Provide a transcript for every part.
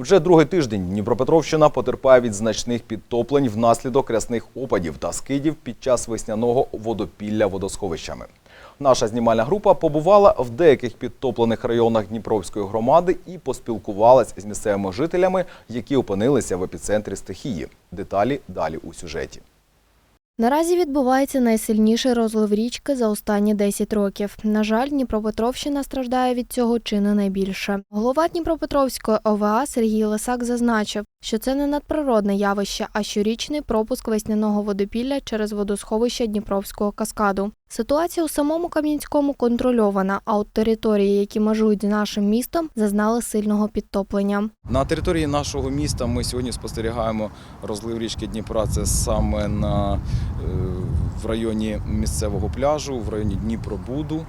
Вже другий тиждень Дніпропетровщина потерпає від значних підтоплень внаслідок рясних опадів та скидів під час весняного водопілля водосховищами. Наша знімальна група побувала в деяких підтоплених районах Дніпровської громади і поспілкувалась з місцевими жителями, які опинилися в епіцентрі стихії. Деталі далі у сюжеті. Наразі відбувається найсильніший розлив річки за останні 10 років. На жаль, Дніпропетровщина страждає від цього чи не найбільше. Голова Дніпропетровської ОВА Сергій Лисак зазначив, що це не надприродне явище, а щорічний пропуск весняного водопілля через водосховище Дніпровського каскаду. Ситуація у самому Кам'янському контрольована, а от території, які межують з нашим містом, зазнали сильного підтоплення. На території нашого міста ми сьогодні спостерігаємо розлив річки Дніпра. Це саме на, е, в районі місцевого пляжу, в районі Дніпробуду,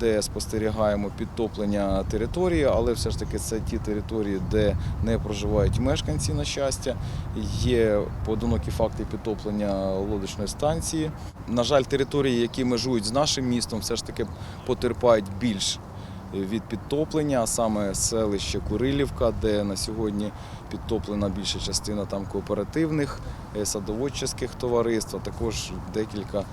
де спостерігаємо підтоплення території, але все ж таки це ті території, де не проживають мешканці, на щастя. Є поодинокі факти підтоплення лодочної станції. На жаль, території, які межують з нашим містом, все ж таки потерпають більш від підтоплення, а саме селище Курилівка, де на сьогодні підтоплена більша частина там кооперативних е, садоводчих товариств, а також декілька е,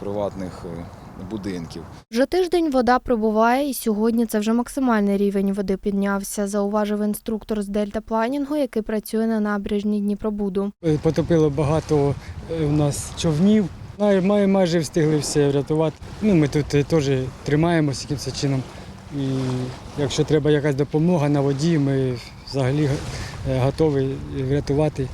приватних е, будинків. Вже тиждень вода прибуває, і сьогодні це вже максимальний рівень води піднявся, зауважив інструктор з дельтапланінгу, який працює на набережній Дніпробуду. Е, Потопило багато е, у нас човнів. Май- май- Майже встигли все врятувати. Ну, ми тут е, теж тримаємося якимось чином. І якщо треба якась допомога на воді, ми взагалі е, готові врятувати,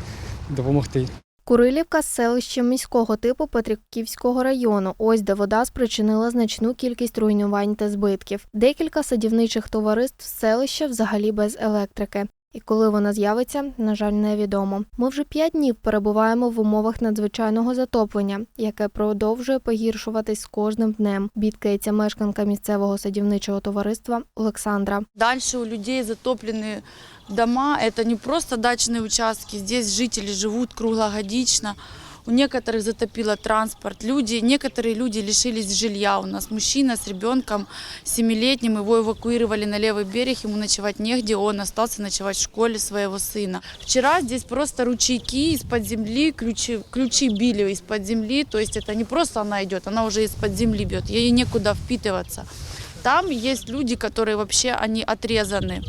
допомогти. Курилівка селище міського типу Петриківського району. Ось де вода спричинила значну кількість руйнувань та збитків. Декілька садівничих товариств селища взагалі без електрики І коли вона з'явиться, на жаль, невідомо. Ми вже п'ять днів перебуваємо в умовах надзвичайного затоплення, яке продовжує погіршуватись з кожним днем. Бідкається мешканка місцевого садівничого товариства Олександра. Дальше у людей затоплены дома. Это не просто дачные участки. Здесь жители живут круглогодично. У некоторых затопило транспорт. Люди, некоторые люди лишились жилья. У нас мужчина с ребенком семилетним, его эвакуировали на левый берег, ему ночевать негде, он остался ночевать в школе своего сына. Вчера здесь просто ручейки из-под земли, ключи, ключи били из-под земли, то есть это не просто она идет, она уже из-под земли бьет, ей некуда впитываться. Там есть люди, которые вообще они отрезаны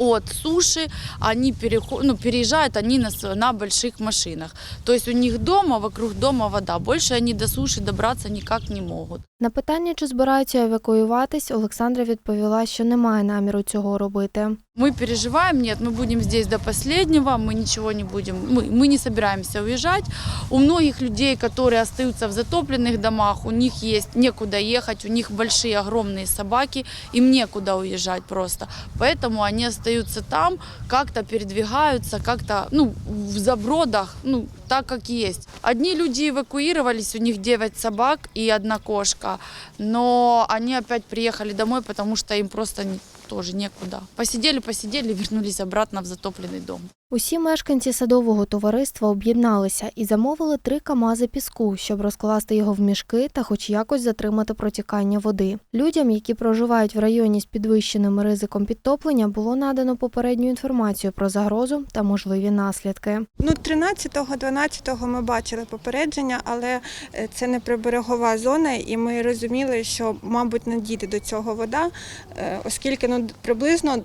от суши, они переход, ну, переезжают они на, на больших машинах. То есть у них дома, вокруг дома вода. Больше они до суши добраться никак не могут. На питання, чи збираються евакуюватись, Олександра відповіла, що немає наміру цього робити. Мы переживаем, нет, мы будем здесь до последнего, мы ничего не будем, мы, мы не собираемся уезжать. У многих людей, которые остаются в затопленных домах, у них есть некуда ехать, у них большие огромные собаки, им некуда уезжать просто. Поэтому они остаются там, как-то передвигаются, как-то, ну, в забродах, ну, так как есть. Одни люди эвакуировались, у них 9 собак и одна кошка, но они опять приехали домой, потому что им просто тоже некуда. Посидели, посидели, вернулись обратно в затопленный дом. Усі мешканці садового товариства об'єдналися і замовили три камази піску, щоб розкласти його в мішки та хоч якось затримати протікання води. Людям, які проживають в районі з підвищеним ризиком підтоплення, було надано попередню інформацію про загрозу та можливі наслідки. Ну, 13-12 ми бачили попередження, але е, це не приберегова зона, і ми розуміли, що, мабуть, надійде до цього вода, е, оскільки ну, приблизно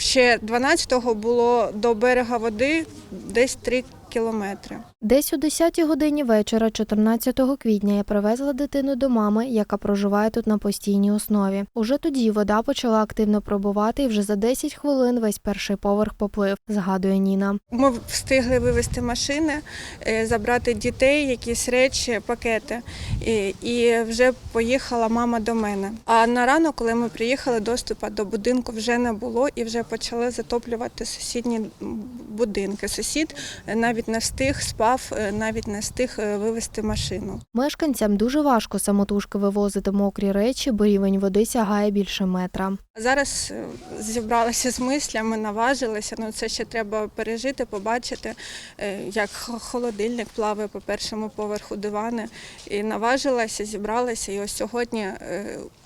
ще 12-го було до берега води десь 3 кілометри. Десь о 10 годині вечора, 14 квітня, я привезла дитину до мами, яка проживає тут на постійній основі. Уже тоді вода почала активно пробувати, і вже за 10 хвилин весь перший поверх поплив, згадує Ніна. Ми встигли вивезти машини, е, забрати дітей, якісь речі, пакети. І, вже поїхала мама до мене. А на ранок, коли ми приїхали, доступу до будинку вже не було і вже почали затоплювати сусідні будинки. Сусід навіть не встиг спати. Сплав е, навіть не встиг е, вивести машину. Мешканцям дуже важко самотужки вивозити мокрі речі, бо рівень води сягає більше метра. Зараз е, зібралася з мислями, наважилася. Ну це ще треба пережити, побачити, як холодильник плаває по першому поверху дивани. І наважилася, зібралася. І ось сьогодні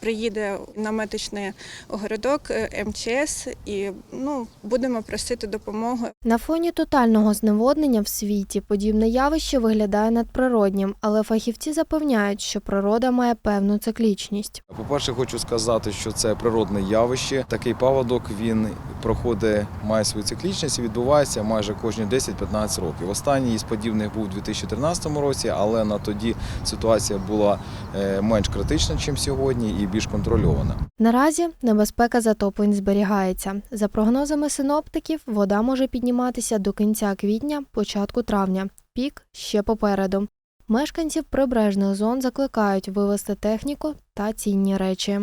приїде наметичний городок МЧС, і ну будемо просити допомоги. На фоні тотального зневоднення в світі подібне явище виглядає надприроднім, але фахівці запевняють, що природа має певну циклічність. По-перше, хочу сказати, що це природне явище. Такий паводок він проходить, має свою циклічність і відбувається майже кожні 10-15 років. Останній із подібних був у 2013 році, але на тоді ситуація була е, менш критична, ніж сьогодні, і більш контрольована. Наразі небезпека затоплень зберігається. За прогнозами синоптиків, вода може підніматися до кінця квітня, початку травня. Пік ще попереду. Мешканців прибережних зон закликають вивезти техніку та цінні речі.